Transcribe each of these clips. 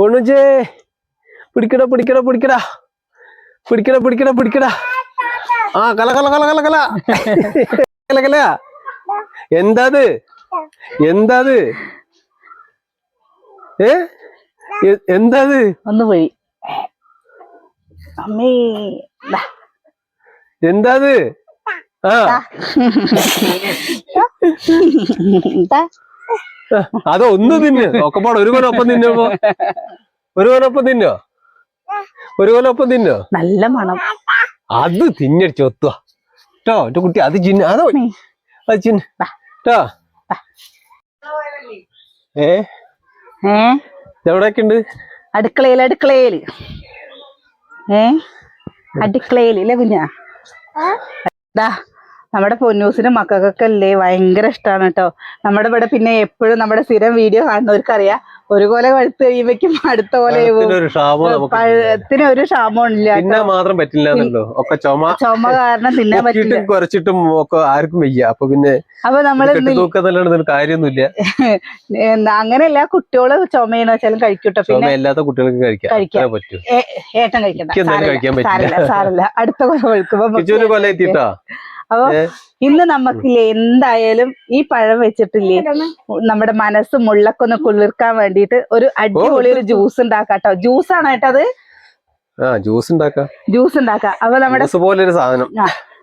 പൊണ്ണുച്ചേ പിടിക്കടാ പിടിക്കടാ പിടിക്കടാ. പിടിക്കടാ പിടിക്കടാ പിടിക്കടാ. ആ കല കല കല കല കല. കല കല. എന്താത്? എന്താത്? ഏ? എന്താത്? ഒന്ന് പോയി അമ്മേ. എന്താത്? ആ. അത് ഒന്ന് തിന്ന്. ഒക്കെ പാടെ ഒരു കൊലൊപ്പം തിന്നുമ്പോ ഒരു കൊലൊപ്പം തിന്നോ? ഒരു കൊലൊപ്പം തിന്നോ? നല്ല മണം. അത് തിന്നടിച്ച് ഒത്തുക കേട്ടോ എന്റെ കുട്ടി അത് ചിന്ന അതോ അത് ചിന്ന കേട്ടോ ഏ? എവിടെയൊക്കെ ഉണ്ട് അടുക്കളയിൽ അടുക്കളയിൽ ഏ? അടുക്കളയിൽ ഇല്ലേ കുഞ്ഞാ? ദാ. നമ്മുടെ പൊന്നൂസിനും മക്കൾക്കൊക്കെ അല്ലേ ഭയങ്കര ഇഷ്ടമാണ് കേട്ടോ നമ്മുടെ ഇവിടെ പിന്നെ എപ്പോഴും നമ്മുടെ സ്ഥിരം വീഡിയോ കാണുന്നവർക്കറിയാം. ഒരു കൊല പഴുത്ത് കഴിയുമ്പോഴേക്കും അടുത്ത പോലെ പഴത്തിന് ഒരു ക്ഷാമം ഇല്ല. തിന്നാൻ മാത്രം പറ്റില്ല ഒക്കെ ചുമ. ചുമ കാരണം തിന്നാൻ പറ്റില്ല. കുറച്ചിട്ടും ഒക്കെ ആർക്കും വയ്യ. അപ്പൊ പിന്നെ അപ്പൊ നമ്മൾ കാര്യൊന്നുമില്ല കാര്യമൊന്നുമില്ല. അങ്ങനെയല്ല കുട്ടികൾ ചുമയെന്ന് വെച്ചാലും കഴിക്കൂട്ടോ പിന്നെ എല്ലാത്ത കുട്ടികൾക്ക് കഴിക്കാം. പറ്റൂ. ഏട്ടൻ കഴിക്കണ്ട. സാരല്ല അടുത്ത കൊല കിച്ചുവിന് കൊല എത്തിട്ടാ? അപ്പൊ ഇന്ന് നമുക്കില്ലേ എന്തായാലും ഈ പഴം വെച്ചിട്ടില്ലേ നമ്മുടെ മനസ്സ് മുള്ളക്കൊന്ന് കുളിർക്കാൻ വേണ്ടിയിട്ട് ഒരു അടിപൊളി ഒരു ജ്യൂസ് ഉണ്ടാക്കാട്ടോ. ജ്യൂസ് ആണ് കേട്ടത് ആ ജ്യൂസ് ഉണ്ടാക്കാം. ജ്യൂസ് ഉണ്ടാക്കാം. അപ്പൊ നമ്മുടെ ജ്യൂസ് പോലെ ഒരു സാധനം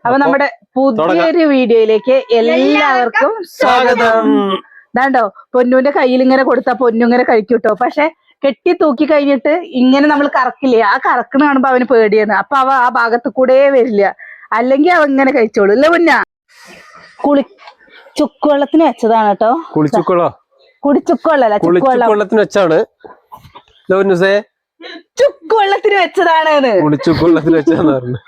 അപ്പൊ നമ്മുടെ പുതിയൊരു വീഡിയോയിലേക്ക് എല്ലാവർക്കും സ്വാഗതം. ഇതാണ്ടോ പൊന്നുവിന്റെ കയ്യിൽ ഇങ്ങനെ കൊടുത്താ പൊന്നു ഇങ്ങനെ കഴിക്കൂട്ടോ. പക്ഷെ കെട്ടി തൂക്കി കഴിഞ്ഞിട്ട് ഇങ്ങനെ നമ്മൾ കറക്കില്ലേ? ആ കറക്കുന്ന കാണുമ്പോ അവന് പേടിയാണ്. അപ്പൊ അവ ആ ഭാഗത്ത് കൂടെ വരില്ല. അല്ലെങ്കിൽ അവ ഇങ്ങനെ കഴിച്ചോളൂ. അല്ലെ മുന്ന കുളി ചുക്കുവെള്ളത്തിന് വെച്ചതാണ് കേട്ടോ. കുളിച്ചുക്കൊള്ളോ കുടിച്ചുക്കുവെള്ളല്ല വെച്ചാണ്. ചുക്കുവെള്ളത്തിന് വെച്ചതാണ് ഇത്. കുളിച്ചുകൊള്ളത്തിന് വെച്ചാന്ന് പറഞ്ഞു.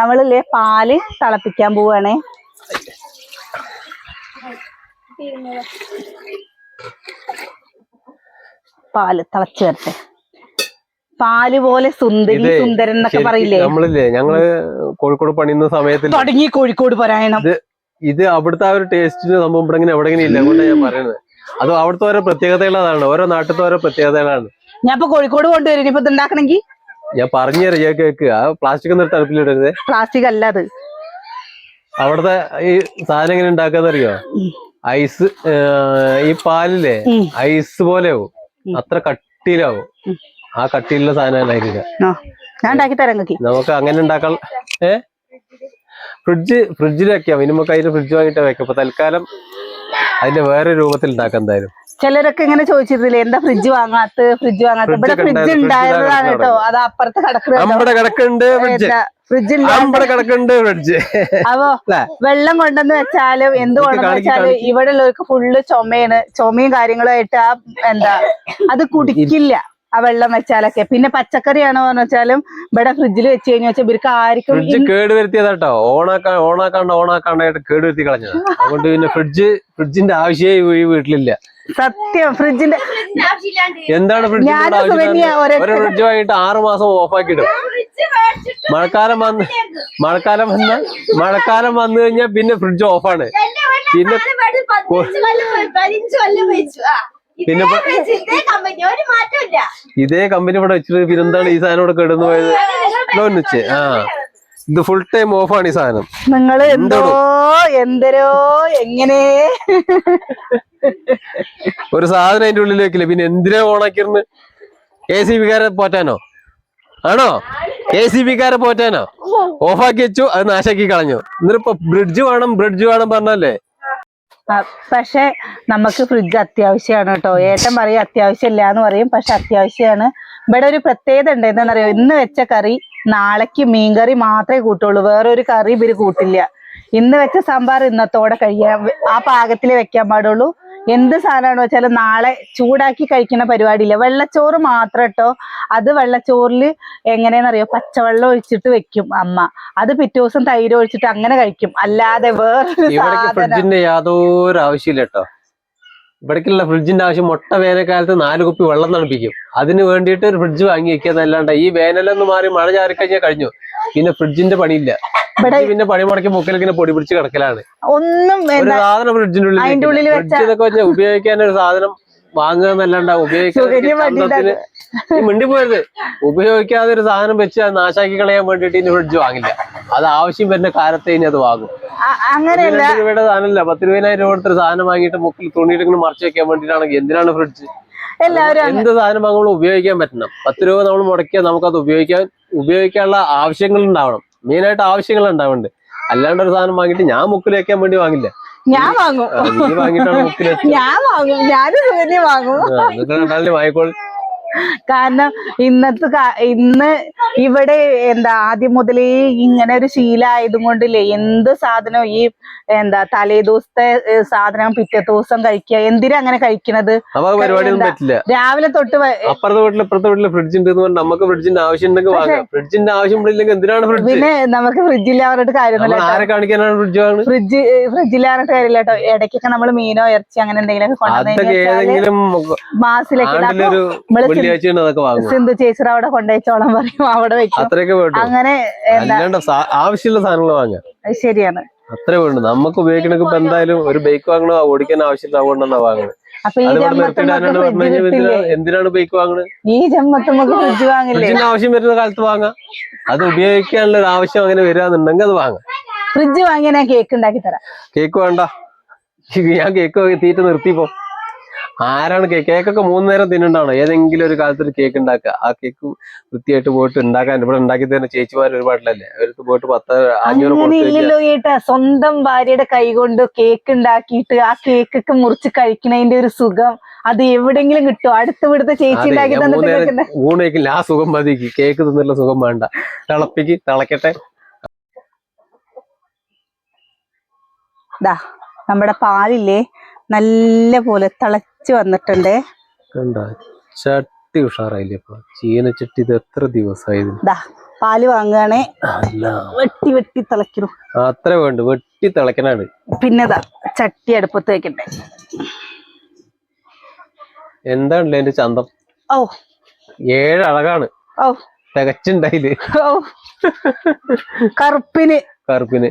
നമ്മളില്ലേ പാൽ തിളപ്പിക്കാൻ പോവാണേ. പാൽ തിളച്ചു വരട്ടെ. പാൽ പോലെ സുന്ദരി സുന്ദരൻ എന്നൊക്കെ പറയില്ലേ? നമ്മളില്ലേ ഞങ്ങൾ കോഴിക്കോട് പണിയുന്ന സമയത്ത് തുടങ്ങി കോഴിക്കോട് പറയണം ഇത് അവിടുത്തെ ആ ഒരു ടേസ്റ്റിന് സംഭവം ഇവിടെ ഇങ്ങനെ എവിടെ ഇല്ല. അതുകൊണ്ടാണ് ഞാൻ പറയുന്നത്. അത് അവിടുത്തെ ഓരോ പ്രത്യേകതകളാണ്. ഓരോ നാട്ടിലത്തെ ഓരോ പ്രത്യേകതകളാണ്. ഞാൻ ഇപ്പൊ കോഴിക്കോട് കൊണ്ടുവരും. ഇനിയിപ്പോ ഞാൻ പറഞ്ഞു തരാം കേക്ക്. ആ പ്ലാസ്റ്റിക് ഒന്നും തണുപ്പിലിടരുത് പ്ലാസ്റ്റിക് അല്ല അത്. അവിടുത്തെ ഈ സാധനം എങ്ങനെ ഉണ്ടാക്കാന്ന് അറിയോ? ഐസ് ഈ പാലില്ലേ? ഐസ് പോലെ ആവും അത്ര കട്ടിയിലാവും. ആ കട്ടിയുള്ള സാധനം ഞാൻ ഉണ്ടാക്കി തരാം നമുക്ക് അങ്ങനെ ഉണ്ടാക്കാൻ ഏ? ഫ്രിഡ്ജ് ഫ്രിഡ്ജിൽ വെക്കാം. ഇനി നമുക്ക് അതിന് ഫ്രിഡ്ജ് വാങ്ങിട്ട് വെക്കാം. അപ്പൊ തൽക്കാലം അതിന്റെ വേറെ രൂപത്തിൽ ഉണ്ടാക്കാം എന്തായാലും. ചിലരൊക്കെ ഇങ്ങനെ ചോദിച്ചിരുന്നില്ലേ എന്താ ഫ്രിഡ്ജ് വാങ്ങാത്ത ഫ്രിഡ്ജ് വാങ്ങാത്ത ഇവിടെ ഫ്രിഡ്ജ് ഉണ്ടായിരുന്നു. ഉണ്ടായിരുന്നതാണ് കേട്ടോ. അത് അപ്പുറത്ത് കിടക്കുന്നുണ്ട് ഫ്രിഡ്ജ്. കിടക്കുന്നുണ്ട് ഫ്രിഡ്ജ്. അപ്പൊ വെള്ളം കൊണ്ടെന്ന് വെച്ചാലും എന്ത് കൊണ്ടെന്ന് വെച്ചാലും. ഇവിടെ ഉള്ളവർക്ക് ഫുള്ള് ചുമയാണ്. ചുമയും കാര്യങ്ങളും ആയിട്ട് ആ എന്താ അത് കുടിക്കില്ല. ആ വെള്ളം വെച്ചാലൊക്കെ. പിന്നെ പച്ചക്കറിയാണോ എന്ന് വെച്ചാലും ഇവിടെ ഫ്രിഡ്ജിൽ വെച്ച് കഴിഞ്ഞാൽ വെച്ചാൽ ഇവർക്ക് ആർക്കും ഫ്രിഡ്ജ് കേട് വരുത്തിയതാട്ടോ. ഓണാക്കാൻ ഓണാക്കാണ്ട് ഓണാക്കാണ്ടായിട്ട് കേട് വരുത്തി കളഞ്ഞത്. അതുകൊണ്ട് പിന്നെ ഫ്രിഡ്ജ് ഫ്രിഡ്ജിന്റെ ആവശ്യമേ ഈ വീട്ടിലില്ല. സത്യം. ഫ്രിഡ്ജിന്റെ എന്താണ് ഫ്രിഡ്ജിന്റെ ആവശ്യം? ഒരൊറ്റ ഒരു ഫ്രിഡ്ജ് വാങ്ങിയിട്ട് ആറു മാസം ഓഫാക്കി ഇടും മഴക്കാലം വന്ന് മഴക്കാലം വന്ന മഴക്കാലം വന്നു കഴിഞ്ഞാൽ പിന്നെ ഫ്രിഡ്ജ് ഓഫാണ് പിന്നെ പിന്നെ ഇതേ കമ്പനി ഇവിടെ വെച്ചിട്ട് പിന്നെ എന്താണ് ഈ സാധനം ഇവിടെ കിടന്നു പോയത്? ലോൺ വെച്ച് ആ. ഇത് ഫുൾ ടൈം ഓഫ് ആണ് ഈ സാധനം. നിങ്ങൾ എന്തോ എന്തരോ എങ്ങനെ? ഒരു സാധനം അതിന്റെ ഉള്ളിൽ വെക്കില്ല. പിന്നെ എന്തിനാ ഓണാക്കിരുന്ന് എ സി ബിക്കാരെ പോറ്റാനോ? ആണോ? എ സി ബിക്കാരെ പോറ്റാനോ? ഓഫാക്കി വെച്ചു അത് നാശാക്കി കളഞ്ഞു. എന്നിട്ടിപ്പോ ബ്രിഡ്ജ് വേണം ബ്രിഡ്ജ് വേണം പറഞ്ഞല്ലേ? പക്ഷെ നമുക്ക് ഫ്രിഡ്ജ് അത്യാവശ്യമാണ് കേട്ടോ. ഏട്ടൻ പറയും അത്യാവശ്യമില്ല എന്ന് പറയും പക്ഷെ അത്യാവശ്യമാണ്. ഇവിടെ ഒരു പ്രത്യേകത ഉണ്ട്. എന്താണെന്നറിയോ? ഇന്ന് വെച്ച കറി നാളേക്ക് മീൻകറി മാത്രമേ കൂട്ടുള്ളൂ. വേറൊരു കറി ഇവർ കൂട്ടില്ല. ഇന്ന് വെച്ച സാമ്പാർ ഇന്നത്തോടെ കഴിയാൻ ആ പാകത്തിൽ വെക്കാൻ പാടുള്ളൂ. എന്ത് സാധനമാണെന്ന് വെച്ചാൽ നാളെ ചൂടാക്കി കഴിക്കുന്ന പരിപാടിയില്ല. വെള്ളച്ചോറ് മാത്രം കേട്ടോ. അത് വെള്ളച്ചോറിൽ എങ്ങനെയെന്നറിയോ പച്ചവെള്ളം ഒഴിച്ചിട്ട് വെക്കും അമ്മ. അത് പിറ്റേ ദിവസം തൈര് ഒഴിച്ചിട്ട് അങ്ങനെ കഴിക്കും. അല്ലാതെ വേറെ യാതൊരു ആവശ്യമില്ല കേട്ടോ. ഇവിടേക്കുള്ള ഫ്രിഡ്ജിന്റെ ആവശ്യം മൊട്ട വേനൽക്കാലത്ത് നാല് കുപ്പി വെള്ളം തണുപ്പിക്കും. അതിന് വേണ്ടിയിട്ട് ഒരു ഫ്രിഡ്ജ് വാങ്ങി വെക്കുക എന്നല്ലാണ്ട് ഈ വേനലൊന്ന് മാറി മഴ ചാറി കഴിഞ്ഞാൽ കഴിഞ്ഞു. പിന്നെ ഫ്രിഡ്ജിന്റെ പണിയില്ല. പിന്നെ പണി മുടക്കി മുക്കലിങ്ങനെ പൊടി പിടിച്ച് കിടക്കലാണ്. ഒന്നും ഒരു സാധനം ഫ്രിഡ്ജിന്റെ ഉള്ളിൽ അതിന്റെ ഉള്ളിൽ ഫ്രിഡ്ജ് വെച്ചാൽ ഉപയോഗിക്കാൻ ഒരു സാധനം വാങ്ങുക എന്നല്ലാണ്ട് ഉപയോഗിക്കാൻ മിണ്ടി പോയത്. ഉപയോഗിക്കാതെ ഒരു സാധനം വെച്ച് അത് നാശാക്കി കളയാൻ വേണ്ടിട്ട് ഇനി ഫ്രിഡ്ജ് വാങ്ങില്ല. അത് ആവശ്യം വരുന്ന കാലത്തെ ഇനി അത് വാങ്ങും. അങ്ങനെയല്ല. രൂപയുടെ സാധനമല്ല പത്ത് രൂപനായിരം രൂപ കൊടുത്തൊരു സാധനം വാങ്ങിയിട്ട് മുക്കിൽ തുണിയിട്ട് ഇങ്ങനെ മറച്ചു വെക്കാൻ വേണ്ടിട്ടാണെങ്കിൽ എന്തിനാണ് ഫ്രിഡ്ജ് എല്ലാവരും എന്ത് സാധനം വാങ്ങുമ്പോൾ ഉപയോഗിക്കാൻ പറ്റണം. പത്ത് രൂപ നമ്മൾ മുടക്കിയാൽ നമുക്കത് ഉപയോഗിക്കാൻ ഉപയോഗിക്കാനുള്ള ആവശ്യങ്ങൾ ഉണ്ടാവണം മെയിൻ ആയിട്ട് ആവശ്യങ്ങൾ ഉണ്ടാവുന്നുണ്ട് അല്ലാണ്ട് ഒരു സാധനം വാങ്ങിയിട്ട് ഞാൻ മുക്കിൽ വെക്കാൻ വേണ്ടി വാങ്ങില്ല. ഞാൻ വാങ്ങും. ഞാൻ വാങ്ങും. ഞാനും വാങ്ങും. വാങ്ങിക്കോൾ കാരണം ഇന്നത്തെ കാ- ഇന്ന് ഇവിടെ എന്താ ആദ്യം മുതലേ ഇങ്ങനെ ഒരു ശീലമായതും കൊണ്ടില്ലേ എന്ത് സാധനവും ഈ എന്താ തലേ ദിവസത്തെ സാധനം പിറ്റേ ദിവസം കഴിക്കുക എന്തിനാ അങ്ങനെ കഴിക്കണത്? രാവിലെ തൊട്ട് അപ്പുറത്തെ വീട്ടിൽ ഇപ്പുറത്തെ വീട്ടിൽ ഫ്രിഡ്ജ് ഉണ്ട് നമുക്ക് ഫ്രിഡ്ജിന്റെ ആവശ്യം ഉണ്ടെങ്കിൽ വാങ്ങാം. ഫ്രിഡ്ജിന്റെ ആവശ്യം ഇല്ലെങ്കിൽ എന്തിനാണ് ഫ്രിഡ്ജ് പിന്നെ നമുക്ക് ഫ്രിഡ്ജിൽ പറഞ്ഞിട്ട് കാര്യമൊന്നുമില്ല ഫ്രിഡ്ജ് ഫ്രിഡ്ജ് ഫ്രിഡ്ജിൽ പറഞ്ഞിട്ട് കാര്യമില്ല കേട്ടോ. ഇടയ്ക്കൊക്കെ നമ്മൾ മീനോ ഇറച്ചി അങ്ങനെ എന്തെങ്കിലും മാസിലൊക്കെ നമ്മൾ വെള്ളിയാഴ്ചയാണ് അതൊക്കെ വാങ്ങുക സിന്ധു ചേച്ചിയുടെ അവിടെ കൊണ്ടുവച്ചോളം പറയും അവിടെ വെക്കും. അത്രയൊക്കെ വേണ്ടു? അങ്ങനെ അല്ലാണ്ട് ആവശ്യമുള്ള സാധനങ്ങൾ വാങ്ങാം. ശരിയാണ്. അത്രേ വേണ്ടു. നമുക്ക് ഉപയോഗിക്കണമെങ്കിൽ ഇപ്പൊ എന്തായാലും ഒരു ബൈക്ക് വാങ്ങണോ ഓടിക്കാൻ ആവശ്യമില്ല അതുകൊണ്ടാണ് വാങ്ങുന്നത് എന്തിനാണ് ബൈക്ക് വാങ്ങുന്നത് ഈ ജമ്മത്ത് നമുക്ക് ഫ്രിഡ്ജ് വാങ്ങില്ലേ? ഫ്രിഡ്ജിന്റെ ആവശ്യം വരുന്ന കാലത്ത് വാങ്ങാം. അത് ഉപയോഗിക്കാനുള്ള ഒരു ആവശ്യം അങ്ങനെ വരാന്നുണ്ടെങ്കിൽ അത് വാങ്ങാം. ഫ്രിഡ്ജ് വാങ്ങിയാൽ കേക്ക് ഉണ്ടാക്കി തരാം. കേക്ക് വേണ്ട. ഞാൻ കേക്ക് തീറ്റ നിർത്തിപ്പോ. ആരാണ് കേക്ക് കേക്കൊക്കെ മൂന്ന് നേരം തിന്നുണ്ടാവണം ഏതെങ്കിലും ഒരു കാലത്ത് ഒരു കേക്ക് ഉണ്ടാക്കുക. ആ കേക്ക് വൃത്തിയായിട്ട് പോയിട്ട് ഉണ്ടാക്കാൻ ഇവിടെ ഉണ്ടാക്കി തരുന്ന ചേച്ചിമാർ ഒരുപാടല്ലേ അവർക്ക് പോയിട്ട് പത്ത് അഞ്ഞൂറ് ഏട്ടാ. സ്വന്തം ഭാര്യയുടെ കൈ കൊണ്ട് കേക്ക് ഉണ്ടാക്കിയിട്ട് ആ കേക്കൊക്കെ മുറിച്ച് കഴിക്കണതിന്റെ ഒരു സുഖം അത് എവിടെങ്കിലും കിട്ടോ. അടുത്ത ഇവിടുത്തെ ചേച്ചി ഊണേക്കില്ല ഉണ്ടാക്കി ഊണ് കഴിക്കില്ല. ആ സുഖം മതി. കേക്ക് തിന്നുള്ള സുഖം വേണ്ട. തിളപ്പിക്ക് തിളക്കട്ടെ. ദാ നമ്മുടെ പാലില്ലേ? നല്ല പോലെ തിളച്ച് വന്നിട്ടുണ്ട്. കണ്ടോ? ചട്ടി ഉഷാറായില്ലേ ഇപ്പൊ? ചട്ടി ഇത് എത്ര ദിവസമായി ദാ പാൽ വാങ്ങുകയാണെ. വെട്ടി വെട്ടി തിളയ്ക്കണം അത്ര വേണ്ട. വെട്ടി തിളക്കണാണ് പിന്നെതാ ചട്ടി അടുപ്പത്ത് വെക്കണ്ടേ എന്താണല്ലേ എന്റെ ചന്തം? ഓ ഏഴ് അഴകാണ് ഓ തികച്ചുണ്ടായിൽ ഓ കറുപ്പിന്. കറുപ്പിന്.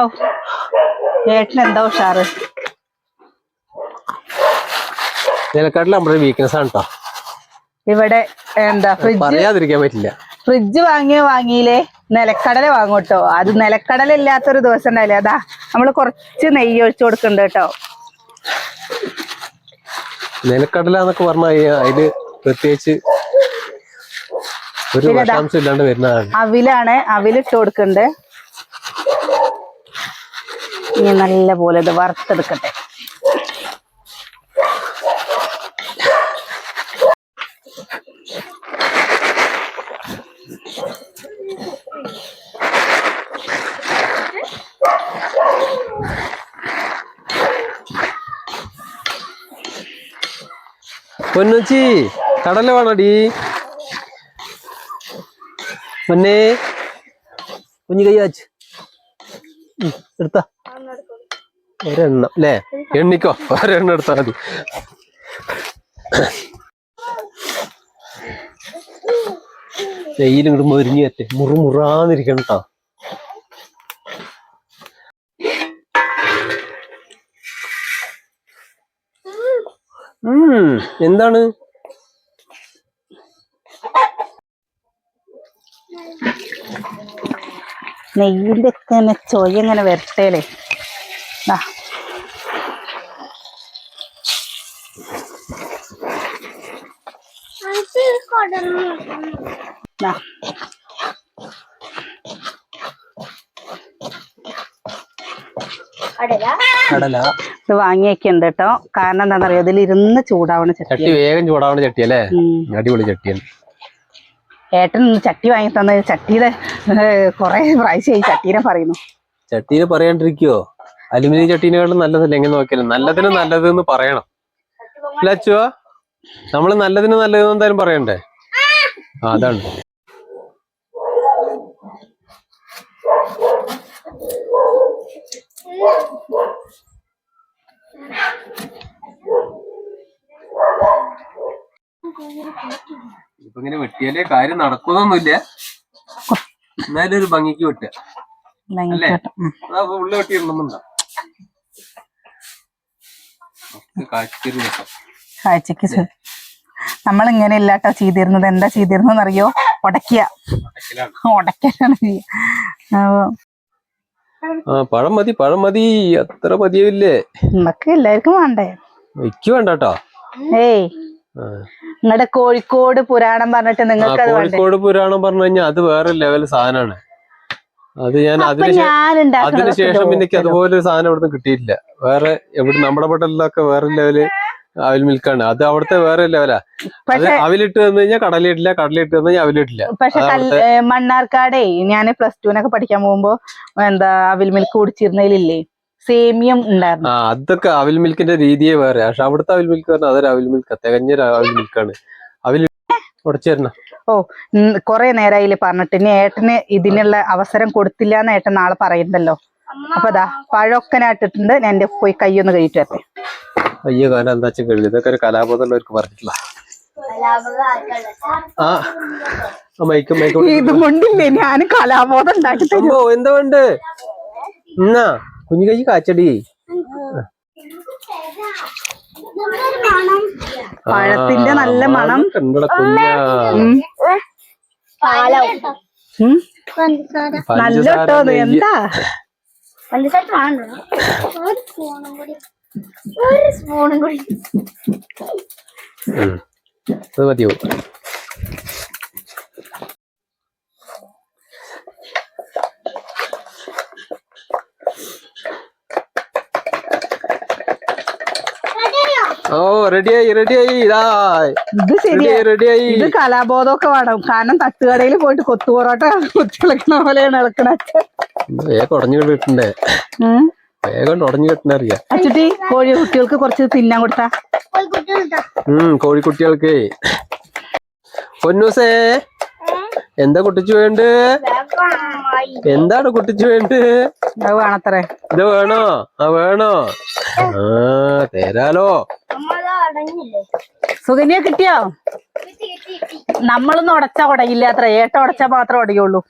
ഓ ഏട്ടനെന്താ ഉഷാറ്? നിലക്കാട്ടിൽ നമ്മുടെ വീക്ക്നെസ് ആണ് കേട്ടോ ഇവിടെ എന്താ ഫ്രിഡ്ജ് പറയാതിരിക്കാൻ പറ്റില്ല. ഫ്രിഡ്ജ് വാങ്ങിയ വാങ്ങിയില്ലേ? നിലക്കടല വാങ്ങും കേട്ടോ അത് നിലക്കടല ഇല്ലാത്തൊരു ദിവസം ഉണ്ടായില്ലേ? അതാ നമ്മൾ കുറച്ച് നെയ്യ് ഒഴിച്ചു കൊടുക്കുന്നുണ്ട് കേട്ടോ നിലക്കടല എന്നൊക്കെ പറഞ്ഞാൽ അതിൽ പ്രത്യേകിച്ച് ഒരു. വിഷാംശം ഇല്ലാണ്ട് വരുന്നതാണ്. അവിലാണ് അവിലിട്ട് കൊടുക്കുന്നുണ്ട് ഇനി നല്ല പോലെ ഇത് വറുത്തെടുക്കട്ടെ. പൊന്നുച്ചി കടല വേണോടി പൊന്നേ കുഞ്ഞു കൈ വച്ച്. എടുത്ത. ഒരെണ്ണം അല്ലേ എണ്ണിക്കോ ഒരെണ്ണം എടുത്താ മതി. വെയിലും ഇങ്ങോട്ട് മൊരിഞ്ഞു പറ്റേ മുറുമുറാന്നിരിക്കണം കേട്ടോ എന്താണ്? നെയ്യിന്റെ ഒക്കെ ചോയ ചൊയ ഇങ്ങനെ വരട്ടേലേ. ആ ദാ. കടല? ഇത് വാങ്ങിയൊക്കെയുണ്ട് കേട്ടോ. കാരണം എന്താണെന്നറിയോ? ഇതിൽ ഇരുന്ന് ചൂടാവണ ചട്ടി. വേഗം ചൂടാവണ ചട്ടി അല്ലേ? അടിപൊളി ചട്ടിയാണ്. ഏട്ടൻ ചട്ടി വാങ്ങി തന്ന ചട്ടിയുടെ കൊറേ പ്രാവശ്യം ചട്ടീനെ പറയുന്നു. ചട്ടീനെ പറയാണ്ടിരിക്കോ അലുമിനിയം ചട്ടീനെക്കാളും നല്ലതല്ല? എങ്ങനെ നോക്കിയാലും നല്ലതിന് നല്ലത് എന്ന് പറയണം ലച്ചുവാ നമ്മൾ നല്ലതിന് നല്ലത് എന്തായാലും പറയണ്ടേ? അതാണ്. ഇങ്ങനെ വെട്ടിയാലേ കാര്യം നടക്കുന്നൊന്നുമില്ല എന്നാലും ഒരു ഭംഗിക്ക് വെട്ടുക. അതാ ഉള്ള കാഴ്ചക്കൊരു കാഴ്ചക്ക് നമ്മൾ ഇങ്ങനെ ഇല്ലാട്ടോ ചെയ്തിരുന്നത്. എന്താ ചെയ്തിരുന്നത് അറിയോ ഉടക്കിയ അപ്പൊ പഴം മതി പഴം മതി. അത്ര മതിയല്ലേ നമുക്ക് എല്ലാവർക്കും വേണ്ടേ? എനിക്ക് വേണ്ട കേട്ടോ ഏയ്. നിങ്ങളുടെ കോഴിക്കോട് പുരാണം പറഞ്ഞിട്ട് നിങ്ങൾക്ക് കോഴിക്കോട് പുരാണം പറഞ്ഞു കഴിഞ്ഞാൽ അത് വേറെ ലെവൽ സാധനമാണ് അത് ഞാൻ അതിനുശേഷം എനിക്ക് അതുപോലെ ഒരു സാധനം ഇവിടുന്ന് കിട്ടിയിട്ടില്ല. വേറെ എവിടെ നമ്മുടെ പട്ടലിലൊക്കെ വേറെ ലെവൽ അവിൽ മിൽക്കാണ് അത് അവിടുത്തെ വേറെ ലെവലാ അവിലിട്ട് തന്നു കഴിഞ്ഞാൽ കടലിട്ടില്ല കടലിട്ട് തന്നു കഴിഞ്ഞാൽ അവിലിട്ടില്ല. പക്ഷെ മണ്ണാർക്കാടേ ഞാൻ പ്ലസ് ടുവിനൊക്കെ പഠിക്കാൻ പോകുമ്പോ എന്താ അവിൽ മിൽക്ക് കുടിച്ചിരുന്നതിലില്ലേ? സേമിയം ഉണ്ടായിരുന്നു. അതൊക്കെ അവിൽ മിൽക്കിന്റെ രീതിയെ വേറെ. പക്ഷെ അവിടുത്തെ അവിൽ മിൽക്ക് പറഞ്ഞാൽ അതൊരു അവിൽ മിൽക്ക്. തികഞ്ഞ അവിൽ മിൽക്കാണ്. അവിൽ ഉടച്ചേരണ ഓ കൊറേ നേരായില്ലേ പറഞ്ഞിട്ട്. ഇനി ഏട്ടന് ഇതിനുള്ള അവസരം കൊടുത്തില്ല എന്ന് ഏട്ടൻ നാളെ പറയുന്നല്ലോ അപ്പൊ ദാ പഴമൊക്കെ ഞാൻ എന്റെ പോയി കൈയൊന്ന് കഴിയിട്ട് വരട്ടെ. അയ്യോ കാരണം എന്താ വെച്ചാൽ ഇതൊക്കെ ഒരു കലാബോധമുള്ളവർക്ക് പറഞ്ഞിട്ടില്ല. ആ മൈക്കും മൈക്കും ഇതും കൊണ്ടില്ലേ? ഞാൻ കലാബോധം ഉണ്ടാക്കി എന്താ വേണ്ട എന്നാ? കുഞ്ഞു കൈ കാച്ചടി പഴത്തിന്റെ നല്ല മണം. നല്ല. എന്താ? പഞ്ചസാര ഒരു സ്പൂണും കൂടി. ഒരു സ്പൂണും കൂടി. ഉം. അത് മതിയോ? ഓ റെഡിയായി റെഡിയായി ഇതാ. ഇത് ശരിയായി റെഡിയായി ഇത് കലാബോധമൊക്കെ വേണം. കാരണം തട്ടുകടയിൽ പോയിട്ട് കൊത്തു പൊറോട്ട കുത്തിളക്കണ പോലെയാണ് ഇളക്കണ വേഗം ഉടഞ്ഞു കിട്ടണ്ടേ? വേഗം ഉടഞ്ഞു കിട്ടണ അറിയാം? അച്ചുട്ടി കോഴി കുട്ടികൾക്ക് കുറച്ച് തിന്നാൻ കൊടുത്താ. ഉം കോഴിക്കുട്ടികൾക്ക്. പൊന്നൂസേ എന്താ കുട്ടിച്ചു വേണ്ട? എന്താണ് കുട്ടിച്ചു വേണ്ട? വേണത്രേ. ഇത് വേണോ? ആ വേണോ? ആ തരാലോ. സുകന്യ കിട്ടിയോ? കിട്ടി കിട്ടി കിട്ടി നമ്മളൊന്നും ഉടച്ചാ ഉടയില്ല അത്ര. ഏട്ട ഉടച്ചാ മാത്രം ഉടയുള്ളൂ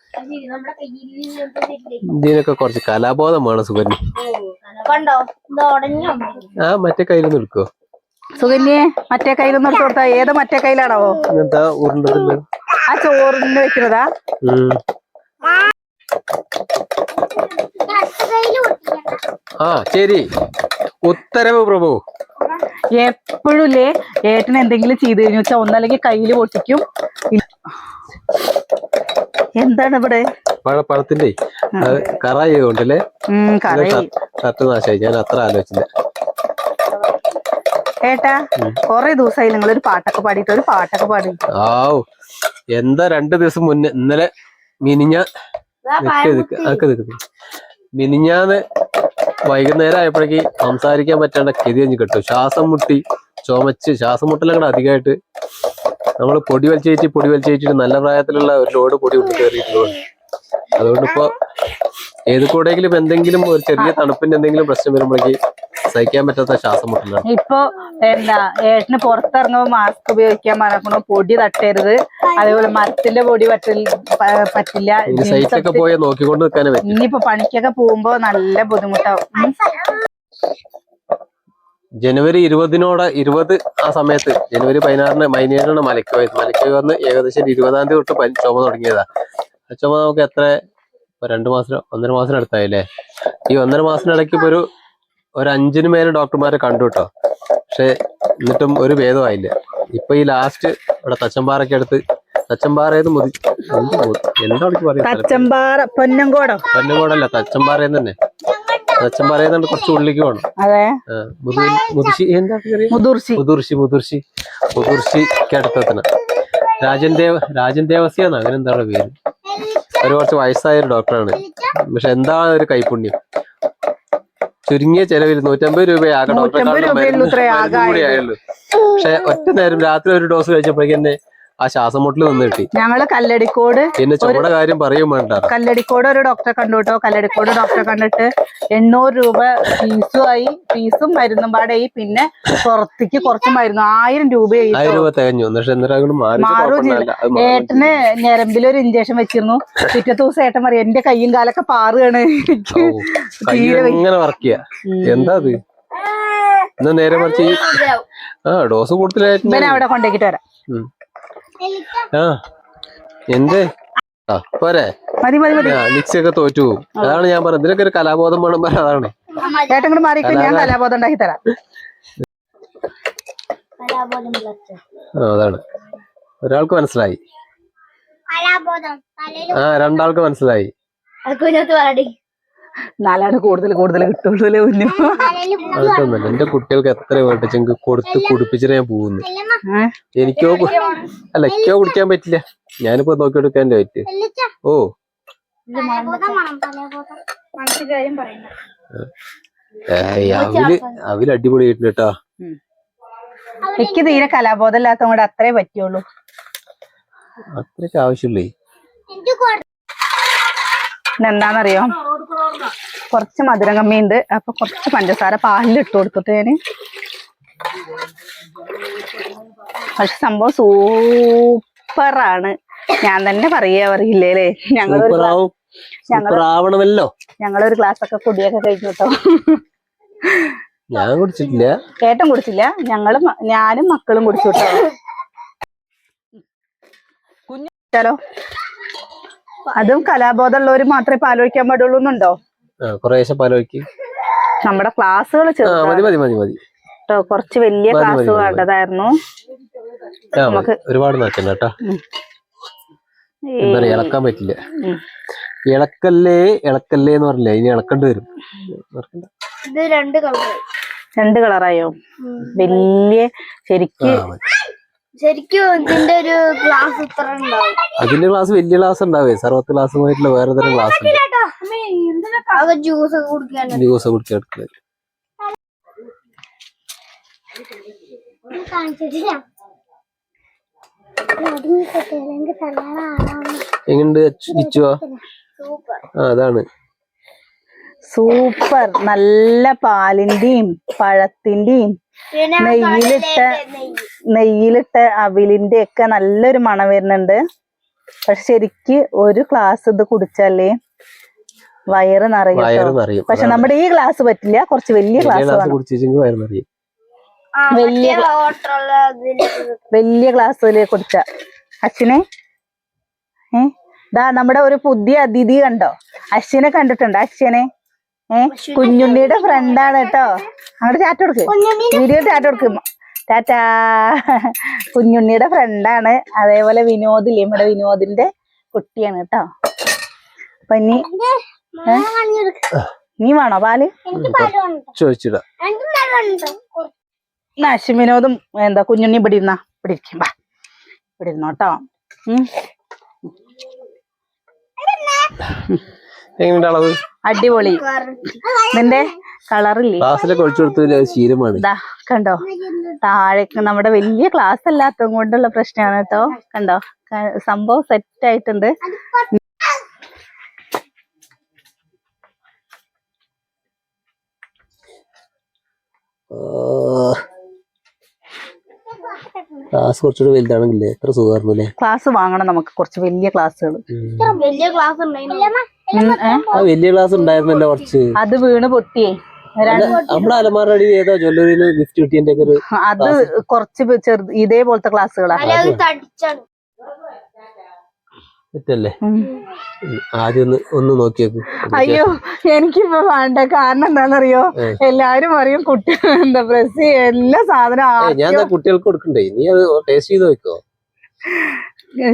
ഇതിനൊക്കെ കുറച്ച് കലാബോധം വേണം സുകന്യ. കണ്ടോ? ഇത് ഉടഞ്ഞു ആ മറ്റേ കയ്യിലൊന്നും എടുക്കോ സുകന്യെ മറ്റേ കയ്യിലൊന്നും എടുത്തു കൊടുത്താ ഏത് മറ്റേ കയ്യിലാണോ ആ ചോറിന് വെക്കുന്നതാ. ആ ശരി. ഉത്തരവ് പ്രഭു. എപ്പോഴും ഇല്ലേ ഏട്ടൻ എന്തെങ്കിലും ചെയ്തു കഴിഞ്ഞു വെച്ചാൽ ഒന്നല്ലെങ്കിൽ കയ്യിൽ പൊട്ടിക്കും. എന്താണ് ഇവിടെ? പഴപ്പഴത്തിന്റെ പഴത്തിന്റെ അത് കറായതുകൊണ്ടല്ലേ ഉം കറി കറക്റ്റ് നാശമായി. ഞാൻ അത്ര ആലോചിച്ചില്ല. ഏട്ടാ കൊറേ ദിവസമായി നിങ്ങൾ ഒരു പാട്ടൊക്കെ പാടിയിട്ട് ഒരു പാട്ടൊക്കെ പാടി. ആവു എന്താ രണ്ടു ദിവസം മുന്നേ ഇന്നലെ മിനിഞ്ഞ നിക്ക് നിക്ക് മിനിഞ്ഞാന്ന് വൈകുന്നേരം ആയപ്പോഴേക്ക് സംസാരിക്കാൻ പറ്റാണ്ട കെതി കഴിഞ്ഞ് കിട്ടും. ശ്വാസം മുട്ടി ചുമച്ച് ശ്വാസം മുട്ടലങ്ങടെ അധികമായിട്ട് നമ്മൾ പൊടി വലിച്ചേച്ച് പൊടി വലിച്ചേച്ചിട്ട് നല്ല പ്രായത്തിലുള്ള ഒരു ലോഡ് പൊടി ഉള്ളിൽ കയറിയിട്ടുള്ളൂ അതുകൊണ്ട് ഇപ്പോ ഏത് കൂടെങ്കിലും എന്തെങ്കിലും ഒരു ചെറിയ തണുപ്പിന്റെ എന്തെങ്കിലും പ്രശ്നം വരുമ്പോഴേക്ക് സഹിക്കാൻ പറ്റാത്ത ശ്വാസം മുട്ടലാണ്. ഇപ്പൊ എന്താ ഏട്ടന് പുറത്തിറങ്ങുമ്പോ മാസ്ക് ഉപയോഗിക്കാൻ മറക്കണോ പൊടി തട്ടരുത്. അതേപോലെ മരത്തിന്റെ പൊടി പറ്റില്ല. പറ്റില്ല സൈറ്റൊക്കെ പോയി നോക്കിക്കൊണ്ട് നിൽക്കാനേ പറ്റും. ഇനിയിപ്പോ പണിക്കൊക്കെ പോകുമ്പോ നല്ല ബുദ്ധിമുട്ടാവും. ജനുവരി ഇരുപതിനോട് ഇരുപത് ആ സമയത്ത് ജനുവരി പതിനാറിന് മൈനേറിനാണ് മലയ്ക്ക് പോയത് മലയ്ക്ക് വന്ന് ഏകദേശം ഇരുപതാം തീയതി തൊട്ട് ചുമ തുടങ്ങിയതാ. ചുമ നമുക്ക് എത്ര രണ്ടു മാസം ഒന്നര മാസം അടുത്തായില്ലേ ഈ ഒന്നര മാസത്തിനിടയ്ക്ക് ഇപ്പൊ ഒരു ഒരു അഞ്ചിന് മേലെ ഡോക്ടർമാരെ കണ്ടു കേട്ടോ പക്ഷെ എന്നിട്ടും ഒരു ഭേദമായില്ല. ഇപ്പൊ ഈ ലാസ്റ്റ് ഇവിടെ തച്ചമ്പാറൊക്കെ അടുത്ത് തച്ചമ്പാറയെന്ന് മുതി എന്ത് മു- എന്താ അവിടേക്ക് പറയുന്നത് തച്ചമ്പാറ പൊന്നങ്കോടോ? കൊല്ലങ്കോടല്ല തച്ചമ്പാറയെന്ന് തന്നെ. തച്ചമ്പാറയെന്നുണ്ട് കുറച്ച് ഉള്ളിലേക്ക് പോകണം എന്താ മുതിർശി മുതിർശി മുതിർശിക്ക് അടുത്തെത്തണം രാജൻ ദേവ രാജൻ ദേവസ്യാന്ന് അങ്ങനെ എന്താണ് പേര്? ഒരു കുറച്ച് വയസ്സായ ഒരു ഡോക്ടറാണ്. പക്ഷെ എന്താ ഒരു കൈപുണ്യം? ചുരുങ്ങിയ ചെലവിൽ നൂറ്റമ്പത് രൂപയാകും പക്ഷെ ഒറ്റ നേരം രാത്രി ഒരു ഡോസ് കഴിച്ചപ്പോഴേക്കും ആ ശ്വാസം മുട്ടിൽ നിന്ന് കിട്ടി. ഞങ്ങൾ കല്ലടിക്കോട് പിന്നെ ചുമടെ കാര്യം പറയും വേണ്ട. കല്ലടിക്കോട് ഒരു ഡോക്ടറെ കണ്ടു കേട്ടോ കല്ലടിക്കോട് ഡോക്ടറെ കണ്ടിട്ട് എണ്ണൂറ് രൂപ ഫീസുമായി ഫീസും മരുന്നും പാടായി പിന്നെ പുറത്തേക്ക് കുറച്ച് മരുന്നു. ആയിരം രൂപയായി ആയിരം രൂപ തികഞ്ഞു. പക്ഷെ മാറി. ഏട്ടന് ഞരമ്പിൽ ഒരു ഇഞ്ചക്ഷൻ വെച്ചിരുന്നു. പിറ്റത്തെ ദിവസം ഏട്ടൻ പറയും എന്റെ കയ്യും കാലൊക്കെ പാറുകയാണ്. എനിക്ക്. ഇങ്ങനെ വർക്ക് ചെയ്യാ എന്താ അത്? എന്നാ നേരെ മറിച്ച് ആ ഡോസ് കൂടുതലായിട്ട് ഞാൻ അവിടെ കൊണ്ടേക്കിട്ട് വരാം. ആ എന്ത്? ആ പോരെ. മതി മതി മതി. മിക്സി ഒക്കെ തോറ്റു. പോകും അതാണ് ഞാൻ പറഞ്ഞത്. ഇതിനൊക്കെ ഒരു കലാബോധം വേണം പറഞ്ഞ അതാണ്. ഏട്ടൻ കൂടെ മാറിക്കും ഞാൻ കലാബോധം ഉണ്ടാക്കി തരാം. ആ അതാണ്. ഒരാൾക്ക് മനസ്സിലായി. കലാബോധം. തലയിൽ ആ രണ്ടാൾക്ക് മനസ്സിലായി. നാലാണ് കൂടുതൽ കൂടുതൽ കിട്ടുള്ളൂ അല്ലേ കുഞ്ഞു അതൊന്നുമല്ല. എന്റെ കുട്ടികൾക്ക് എത്ര വേണ്ടിച്ചെങ്കിൽ കൊടുത്ത് കുടിപ്പിച്ചിട്ട് ഞാൻ പോകുന്നു. എനിക്കോ അല്ല എനിക്കോ കുടിക്കാൻ പറ്റില്ല. ഞാനിപ്പോ നോക്കിയെടുക്കാൻ പറ്റ് ഓ. അവർ അവർ അടിപൊളി കേട്ടാ എനിക്ക് തീരെ കലാബോധം ഇല്ലാത്ത കൊണ്ട് അത്രേ പറ്റുള്ളൂ. അത്രയ്ക്ക് ആവശ്യമില്ലേ? എന്താന്നറിയോ കൊടു എന്താണെന്നറിയോ കുറച്ച് മധുരം കമ്മിയുണ്ട്. അപ്പൊ കുറച്ച് പഞ്ചസാര പാലിൽ ഇട്ട് കൊടുത്തിട്ട് ഞാൻ പക്ഷെ സംഭവം സൂപ്പറാണ്. ഞാൻ തന്നെ പറയാ പറയില്ലേ ഞങ്ങളൊരു ആവും ഞങ്ങളൊരു ഗ്ലാസ് ഒക്കെ കുടിയൊക്കെ കഴിഞ്ഞു കേട്ടോ ഞാൻ കുടിച്ചിട്ടില്ല. ഏട്ടൻ കുടിച്ചില്ല. ഞങ്ങളും ഞാനും മക്കളും കുടിച്ചു കേട്ടോ. കുഞ്ഞു അതും കലാബോധമുള്ളവർ മാത്രമേ പാലോചിക്കാൻ പാടുള്ളൂ എന്നുണ്ടോ? കുറേശ്ശെ പാലോയ്ക്ക് നമ്മുടെ ക്ലാസ്സുകൾ മതി മതി മതി മതി. കേട്ടോ കുറച്ച് വലിയ ക്ലാസ്. വേണ്ടതായിരുന്നു. നമുക്ക് ഒരുപാട് നാക്കണ്ട കേട്ടാ. എന്താ ഇളക്കാൻ പറ്റില്ല. ഇളക്കല്ലേ ഇളക്കല്ലേ എന്ന് പറഞ്ഞില്ല ഇനി ഇളക്കേണ്ടി വരും. ഇത് രണ്ട് കളറായോ? വലിയ ശരിക്ക്. ശരിക്കും ഇതിന്റെ ഒരു ക്ലാസ് ഇത്ര ഉണ്ടാവും. അതിന്റെ ക്ലാസ് വലിയ ക്ലാസ് ഉണ്ടാവേ. സർവത്ത് ക്ലാസ്സുമായിട്ടുള്ള വേറെ തരം ക്ലാസ് ഉണ്ട്. ജ്യൂസ് കുടിക്കാൻ ജ്യൂസ് കുടിക്കാൻ എങ്ങനെയുണ്ട്? ഇച്ചുവാ? അതാണ്. സൂപ്പർ. നല്ല പാലിന്റെയും പഴത്തിന്റെയും നെയ്യിലിട്ട നെയ്യിലിട്ട അവിലിന്റെ ഒക്കെ നല്ലൊരു മണം വരുന്നുണ്ട്. പക്ഷെ ശരിക്ക് ഒരു ഗ്ലാസ് ഇത് കുടിച്ചാലേ വയറ് നിറയും പക്ഷെ നമ്മുടെ ഈ ഗ്ലാസ് പറ്റില്ല. കുറച്ച് വലിയ ഗ്ലാസ് വലിയ വലിയ ഗ്ലാസ്സിൽ കുടിച്ച. അച്ഛനെ ഏ? ദാ നമ്മുടെ ഒരു പുതിയ അതിഥി കണ്ടോ? അശ്വിനെ കണ്ടിട്ടുണ്ടോ. അശ്വനെ? ഏ? കുഞ്ഞുണ്ണിയുടെ ഫ്രണ്ടാണ് കേട്ടോ. അങ്ങോട്ട് ചാറ്റ് കൊടുക്ക്. വീഡിയോ ചാറ്റ് കൊടുക്കും. ടാറ്റാ കുഞ്ഞുണ്ണിയുടെ ഫ്രണ്ടാണ് അതേപോലെ വിനോദില്ലേ? നമ്മുടെ വിനോദിന്റെ കുട്ടിയാണ് കേട്ടോ. അപ്പൊ ഇനി നീ വേണോ പാൽ? ചോദിച്ചിടാ. അശ്വിൻ വിനോദും എന്താ കുഞ്ഞുണ്ണി ഇവിടെ ഇരുന്നാ. ഇവിടെ ഇരിക്കും വാ. ഇവിടെ ഇരുന്നോ കേട്ടോ. ഉം. എങ്ങനെയുണ്ട് അളവ്? അടിപൊളി. നിന്റെ കളറില്ലേ? ക്ലാസ്സിലൊക്കെ ഒഴിച്ചു കൊടുത്തതിൽ ശീലമാണ്. കണ്ടോ? താഴേക്ക് നമ്മുടെ വലിയ ക്ലാസ് അല്ലാത്തത് കൊണ്ടുള്ള പ്രശ്നമാണ് കേട്ടോ. കണ്ടോ? സംഭവം സെറ്റ് ആയിട്ടുണ്ട്. ക്ലാസ് കുറച്ചുകൂടി വലുതാണെങ്കിലേ എത്ര സുഖമായിരുന്നു ക്ലാസ് വാങ്ങണം നമുക്ക് കുറച്ച് വലിയ ക്ലാസ്സുകൾ വലിയ ക്ലാസ് ഉണ്ടായിരുന്നു വലിയ ക്ലാസ് ഉണ്ടായിരുന്നല്ലോ കുറച്ച്. അത് വീണ് പൊട്ടിയേ. നമ്മുടെ അടിയിൽ ഏതോ ജ്വല്ലറിയിൽ ഗിഫ്റ്റ് കിട്ടിയതിന്റെ ഒക്കെ ഒരു അത് കുറച്ച് ചെറുത് ഇതേപോലത്തെ ക്ലാസ്സുകളാണ് തെറ്റല്ലേ? ആദ്യം ഒന്ന് ഒന്ന് നോക്കിയേക്ക്. അയ്യോ എനിക്കിപ്പോ വേണ്ട. കാരണം എന്താണെന്നറിയോ? എല്ലാരും പറയും കുട്ടി എന്താ പ്രസ് എല്ലാ സാധനം ഞാൻ കുട്ടികൾക്ക് കൊടുക്കണ്ടേ? നീ അത് ടേസ്റ്റ് ചെയ്ത് നോക്കോ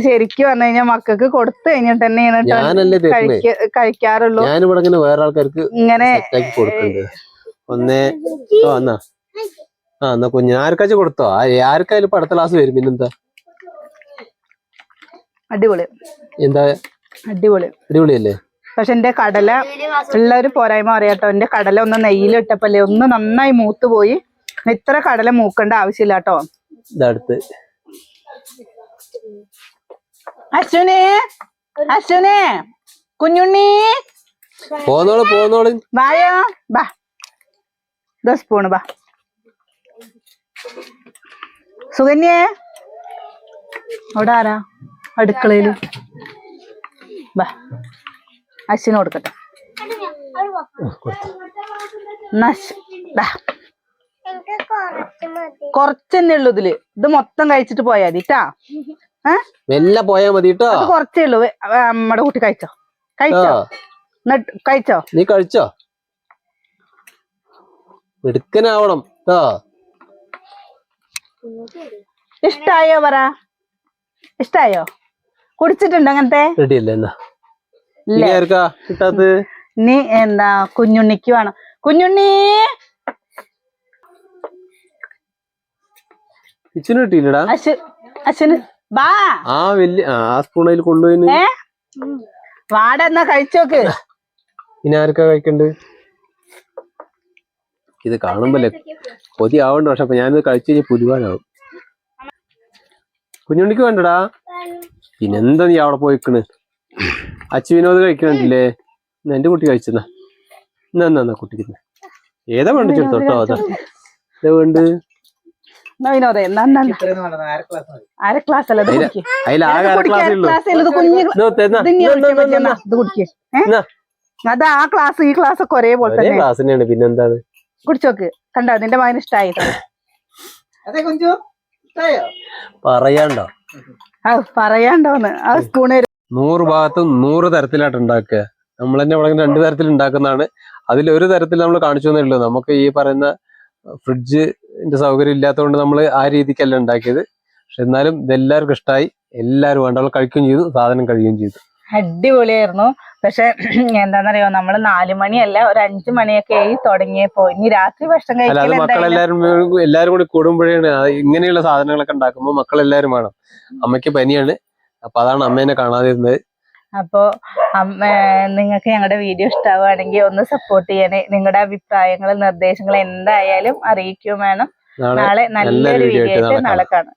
ശരിക്കും പറഞ്ഞു കഴിഞ്ഞാൽ മക്കൾക്ക് കൊടുത്തു കഴിഞ്ഞിട്ട് തന്നെയാണ് കഴിക്കാറുള്ളൂ. ഞാനിവിടെ ഇങ്ങനെ വേറെ ആൾക്കാർക്ക് ഇങ്ങനെ ഒന്നേ എന്നാ. ആ എന്നാ കുഞ്ഞു ആർക്കാச்சுം കൊടുത്തോ? ആർക്കായാലും ഇപ്പൊ അടുത്ത ക്ലാസ് വരും പിന്നെന്താ? അടിപൊളി. എന്താ? അടിപൊളി. അടിപൊളിയല്ലേ? പക്ഷെ എന്റെ കടല ഉള്ള ഒരു പോരായ്മ അറിയാട്ടോ എന്റെ കടല ഒന്ന് നെയ്യിലിട്ടപ്പല്ലേ ഒന്ന് നന്നായി മൂത്ത് പോയി. ഇത്ര കടല മൂക്കേണ്ട ആവശ്യമില്ല കേട്ടോ ഇതടുത്ത് അശ്വനെ അശ്വനെ കുഞ്ഞുണ്ണി. പോന്നോളൂ പോന്നോളൂ. വായോ. ബാ. ദസ് സ്പൂണ് ബാ. സുകന്യേ അവിടെ അടുക്കളയിൽ അടുക്കളയിൽ. ബാ. അശ്വിന് കൊടുക്കട്ടെ. കൊറച്ചെന്നേ ഉള്ളൂ ഇതിൽ. ഇത് മൊത്തം കഴിച്ചിട്ട് പോയാ മതി മെല്ലെ പോയാ മതി കേട്ടോ കൊറച്ചേ ഉള്ളൂ. വെ- കുട്ടി കഴിച്ചോ? കഴിച്ചോ? നീ കഴിച്ചോ? മിടുക്കനാവണം കേട്ടോ ഇഷ്ടായോ പറ? ഇഷ്ടായോ? കുടിച്ചിട്ടുണ്ടോ അങ്ങനത്തെ? കിട്ടാത്തത്? ഇനി എന്താ കുഞ്ഞുണ്ണിക്ക് വേണം. കുഞ്ഞുണ്ണി! കിട്ടിയില്ലടാ. അശ്വന് ബാ. ആ വലിയ ആ സ്പൂൺ അതിൽ കൊണ്ടുപോയിന്. ഏ? വാട എന്നാ കഴിച്ചോക്ക്. ഇനി ആർക്കാ കഴിക്കണ്ട്? ഇത് കാണുമ്പല്ലേ കൊതി ആവണ്ട പക്ഷെ അപ്പൊ ഞാനിത് കഴിച്ചു കഴിഞ്ഞാൽ പുരുവാനാവും കുഞ്ഞുണ്ണിക്ക് വേണ്ടടാ? പിന്നെന്താ നീ അവിടെ പോയിക്കണ്? അച്ചു വിനോദ് കഴിക്കണില്ലേ എന്റെ കുട്ടി കഴിച്ചെന്നാ. എന്നാ എന്നാ കുട്ടിക്ക് ഏതാ വേണ്ട ചെടുത്തോട്ടോ അതാ. വേണ്ട വിനോദേ. അര ക്ലാസ് അല്ല ഇത് കുടിക്ക്. അത് ആ ക്ലാസ് ഈ ക്ലാസ് ഒക്കെ ഒരേപോലെ ഒരേ തന്നെ. പിന്നെന്താണ്? കുടിച്ചോക്ക്. കണ്ടോ? നിന്റെ മകന് ഇഷ്ടായി. അതെ കുഞ്ചു. ഇഷ്ടായോ? പറയാണ്ടോ പറയാണ്ടോന്ന് ആ സ്പൂണ് നൂറ് ഭാഗത്തും നൂറ് തരത്തിലായിട്ട് ഉണ്ടാക്കുക. നമ്മൾ തന്നെ ഇവിടെ രണ്ട് തരത്തിൽ ഉണ്ടാക്കുന്നതാണ്. അതിൽ ഒരു തരത്തിൽ നമ്മൾ കാണിച്ചു തന്നിട്ടുള്ളൂ നമുക്ക് ഈ പറയുന്ന ഫ്രിഡ്ജിന്റെ സൗകര്യം ഇല്ലാത്തതുകൊണ്ട് നമ്മൾ ആ രീതിക്കല്ല ഉണ്ടാക്കിയത്. പക്ഷെ എന്നാലും ഇതെല്ലാവർക്കും ഇഷ്ടമായി എല്ലാവരും വേണ്ട കഴിക്കുകയും ചെയ്തു സാധനം കഴിയുകയും ചെയ്തു. അടിപൊളിയായിരുന്നു. പക്ഷെ എന്താണെന്നറിയോ നമ്മൾ നാലു മണിയല്ല ഒരു അഞ്ചു മണിയൊക്കെ ആയി തുടങ്ങിയപ്പോ. ഇനി രാത്രി ഭക്ഷണം കഴിക്കാൻ മക്കളെല്ലാരും എല്ലാരും കൂടി കൂടുമ്പോഴാണ് ഇങ്ങനെയുള്ള സാധനങ്ങളൊക്കെ ഉണ്ടാക്കുമ്പോൾ മക്കളെല്ലാരും വേണം. അമ്മയ്ക്ക് പനിയാണ്. അപ്പൊ അതാണ് അമ്മേനെ കാണാതിരുന്നത്. അപ്പോ നിങ്ങൾക്ക് ഞങ്ങളുടെ വീഡിയോ ഇഷ്ടമാവുകയാണെങ്കിൽ ഒന്ന് സപ്പോർട്ട് ചെയ്യണേ നിങ്ങളുടെ അഭിപ്രായങ്ങളും നിർദ്ദേശങ്ങളും എന്തായാലും അറിയിക്കുകയും വേണം. നാളെ നല്ലൊരു വീഡിയോ ആയിട്ട് നാളെ കാണാം.